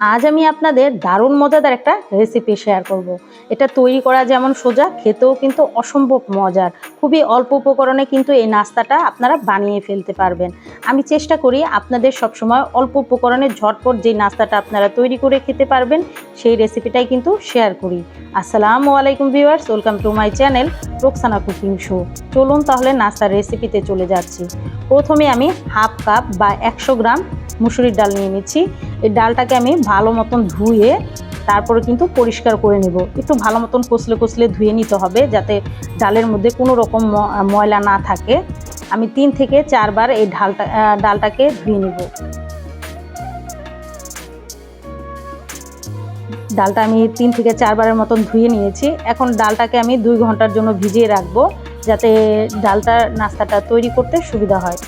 আজ আমি আপনাদের দারুণ মজাদার একটা রেসিপি শেয়ার করব। এটা তৈরি করা যেমন সোজা, খেতেও কিন্তু অসম্ভব মজার খুবই অল্প উপকরণে কিন্তু এই নাস্তাটা আপনারা বানিয়ে ফেলতে পারবেন। আমি চেষ্টা করি আপনাদের সবসময় অল্প উপকরণে ঝটপট যে নাস্তাটা আপনারা তৈরি করে খেতে পারবেন, সেই রেসিপিটাই কিন্তু শেয়ার করি। আসসালামু আলাইকুম viewers, welcome to my channel Roksana cooking show. চলুন তাহলে নাস্তার রেসিপিতে চলে যাচ্ছি। প্রথমে আমি হাফ কাপ বা একশো গ্রাম মুসুরির ডাল নিয়ে নিচ্ছি। এই ডালটাকে আমি ভালো মতন ধুয়ে তারপরে কিন্তু পরিষ্কার করে নেব। একটু ভালো মতন কষলে কষলে ধুয়ে নিতে হবে যাতে ডালের মধ্যে কোনো রকম ময়লা না থাকে। আমি তিন থেকে চারবার এই ঢালটা ডালটাকে ধুয়ে নেব। ডালটা আমি তিন থেকে চারবারের মতন ধুয়ে নিয়েছি। এখন ডালটাকে আমি দুই ঘণ্টার জন্য ভিজিয়ে রাখব যাতে ডালটা নাস্তাটা তৈরি করতে সুবিধা হয়।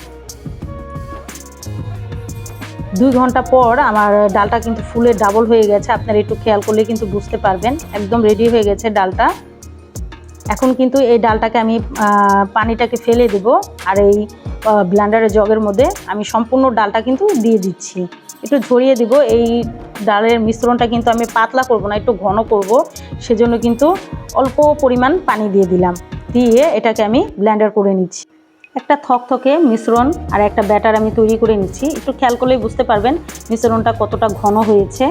দুই ঘণ্টা পর আমার ডালটা কিন্তু ফুলে ডাবল হয়ে গেছে। আপনারা একটু খেয়াল করলে কিন্তু বুঝতে পারবেন। একদম রেডি হয়ে গেছে ডালটা। এখন কিন্তু এই ডালটাকে আমি পানিটাকে ফেলে দেব আর এই ব্লান্ডারের জগের মধ্যে আমি সম্পূর্ণ ডালটা কিন্তু দিয়ে দিচ্ছি। একটু ঝরিয়ে দিব। এই ডালের মিশ্রণটা কিন্তু আমি পাতলা করব না, একটু ঘন করব। সেজন্য কিন্তু অল্প পরিমাণ পানি দিয়ে দিলাম। দিয়ে এটাকে আমি ব্লেন্ডার করে নিচ্ছি। একটা থকথকে মিশ্রণ আর একটা ব্যাটার আমি তৈরি করে নিচ্ছি। একটু খেয়াল করলেই বুঝতে পারবেন মিশ্রণটা কতটা ঘন হয়েছে।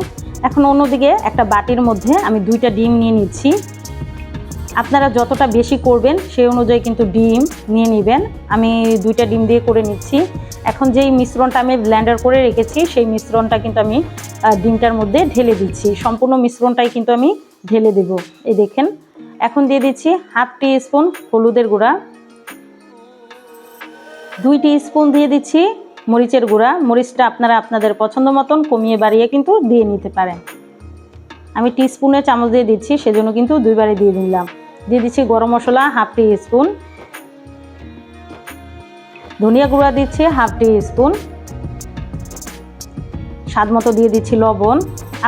এখন অন্যদিকে একটা বাটির মধ্যে আমি দুইটা ডিম নিয়ে নিচ্ছি। আপনারা যতটা বেশি করবেন সেই অনুযায়ী কিন্তু ডিম নিয়ে নেবেন। আমি দুইটা ডিম দিয়ে করে নিচ্ছি। এখন যেই মিশ্রণটা আমি ব্লেন্ডার করে রেখেছি, সেই মিশ্রণটা কিন্তু আমি ডিমটার মধ্যে ঢেলে দিচ্ছি। সম্পূর্ণ মিশ্রণটাই কিন্তু আমি ঢেলে দেব। এই দেখেন। এখন দিয়ে দিচ্ছি হাফ টি স্পুন হলুদের গুঁড়া। দুই টি স্পুন দিয়ে দিচ্ছি। মরিচের গুঁড়া। মরিচটা আপনারা আপনাদের পছন্দ মতন কমিয়ে বাড়িয়ে কিন্তু দিয়ে নিতে পারেন। আমি টি স্পুনে চামচ দিয়ে দিচ্ছি, সেজন্য কিন্তু দুইবারে দিয়ে দিলাম। দিয়ে দিচ্ছি গরম মশলা হাফ টি স্পুন। ধনিয়া গুঁড়া দিচ্ছি হাফ টি স্পুন। স্বাদ মতো দিয়ে দিচ্ছি লবণ।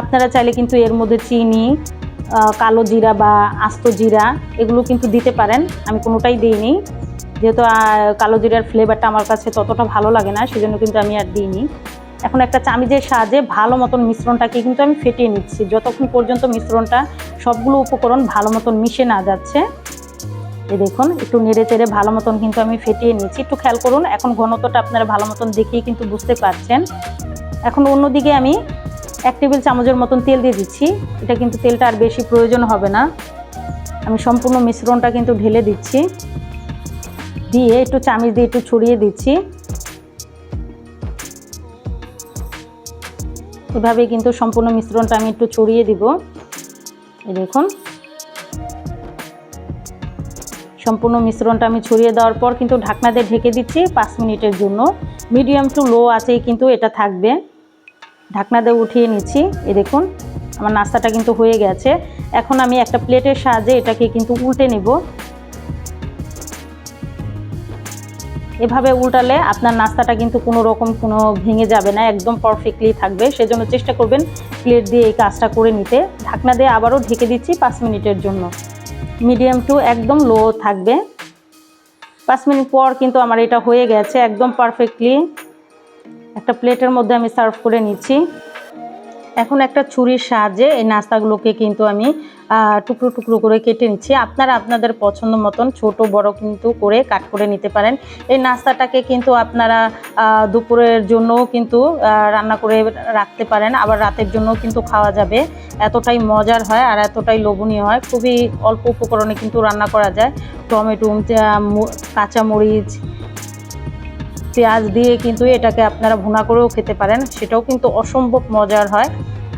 আপনারা চাইলে কিন্তু এর মধ্যে চিনি কালো জিরা বা আস্ত জিরা, এগুলো কিন্তু দিতে পারেন। আমি কোনোটাই দিইনি। যেহেতু কালো জিরার ফ্লেভারটা আমার কাছে ততটা ভালো লাগে না, সেজন্য কিন্তু আমি আর দিইনি। এখন একটা চামিজের সাহায্যে ভালো মতন মিশ্রণটাকে কিন্তু আমি ফেটিয়ে নিচ্ছি। যতক্ষণ পর্যন্ত মিশ্রণটা সবগুলো উপকরণ ভালো মতন মিশে না যাচ্ছে এই দেখুন, একটু নেড়ে চেড়ে ভালো মতন কিন্তু আমি ফেটিয়ে নিচ্ছি। একটু খেয়াল করুন, এখন ঘনত্বটা আপনারা ভালো মতন দেখেই কিন্তু বুঝতে পারছেন। এখন অন্যদিকে আমি এক টেবিল চামচের মতন তেল দিয়ে দিচ্ছি। এটা কিন্তু তেলটা আর বেশি প্রয়োজন হবে না। আমি সম্পূর্ণ মিশ্রণটা কিন্তু ঢেলে দিচ্ছি। দিয়ে একটু চামিচ দিয়ে একটু ছড়িয়ে দিচ্ছি। এভাবে কিন্তু সম্পূর্ণ মিশ্রণটা আমি একটু ছড়িয়ে দিব। দেখুন। সম্পূর্ণ মিশ্রণটা আমি ছড়িয়ে দেওয়ার পর কিন্তু ঢাকনা দিয়ে ঢেকে দিচ্ছি পাঁচ মিনিটের জন্য। মিডিয়াম টু লো আছেই কিন্তু এটা থাকবে। ঢাকনা দিয়ে উঠিয়ে নিচ্ছি। এ দেখুন, আমার নাস্তাটা কিন্তু হয়ে গেছে। এখন আমি একটা প্লেটের সাহায্যে এটাকে কিন্তু উল্টে নেব। এভাবে উল্টালে আপনার নাস্তাটা কিন্তু কোনো রকম কোনো ভেঙে যাবে না, একদম পারফেক্টলি থাকবে। সেজন্য চেষ্টা করবেন প্লেট দিয়ে এই কাজটা করে নিতে। ঢাকনা দিয়ে আবারও ঢেকে দিচ্ছি পাঁচ মিনিটের জন্য। মিডিয়াম টু একদম লো থাকবে। পাঁচ মিনিট পর কিন্তু আমার এটা হয়ে গেছে একদম পারফেক্টলি একটা প্লেটের মধ্যে আমি সার্ভ করে নিচ্ছি। এখন একটা ছুরির সাহায্যে এই নাস্তাগুলোকে কিন্তু আমি টুকরো টুকরো করে কেটে নিচ্ছি। আপনারা আপনাদের পছন্দ মতন ছোট, বড় কিন্তু করে কাট করে নিতে পারেন। এই নাস্তাটাকে কিন্তু আপনারা দুপুরের জন্যও কিন্তু রান্না করে রাখতে পারেন। আবার রাতের জন্যও কিন্তু খাওয়া যাবে। এতটাই মজার হয় আর এতটাই লোভনীয় হয়। খুবই অল্প উপকরণে কিন্তু রান্না করা যায়। টমেটো কাঁচামরিচ পেঁয়াজ দিয়ে কিন্তু এটাকে আপনারা ভুনা করেও খেতে পারেন, সেটাও কিন্তু অসম্ভব মজার হয়।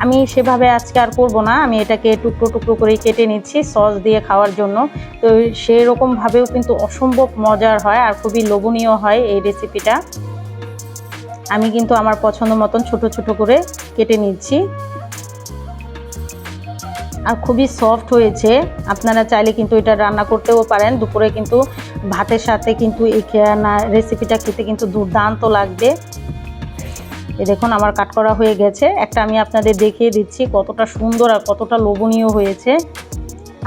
আমি সেভাবে আজকে আর করব না, আমি এটাকে টুকরো টুকরো করে কেটে নিচ্ছি সস দিয়ে খাওয়ার জন্য। তো সেই রকমভাবেও কিন্তু অসম্ভব মজার হয় আর খুবই লোভনীয় হয় এই রেসিপিটা আমি কিন্তু আমার পছন্দ মতন ছোট ছোট করে কেটে নিচ্ছি। আর খুবই সফট হয়েছে, আপনারা চাইলে কিন্তু এটা রান্না করতেও পারেন, দুপুরে কিন্তু ভাতের সাথে কিন্তু এই রেসিপিটা খেতে কিন্তু দুর্দান্ত লাগবে। এ দেখুন আমার কাট করা হয়ে গেছে। একটা আমি আপনাদের দেখিয়ে দিচ্ছি কতটা সুন্দর আর কতটা লোভনীয় হয়েছে।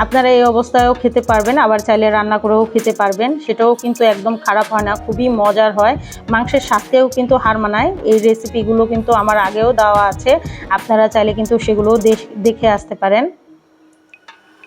আপনারা এই অবস্থায়ও খেতে পারবেন, আবার চাইলে রান্না করেও খেতে পারবেন। সেটাও কিন্তু একদম খারাপ হয় না, খুবই মজার হয়। মাংসের স্বাদকেও কিন্তু হার মানায়। এই রেসিপিগুলো কিন্তু আমার আগেও দেওয়া আছে। আপনারা চাইলে কিন্তু সেগুলোও দেখে আসতে পারেন।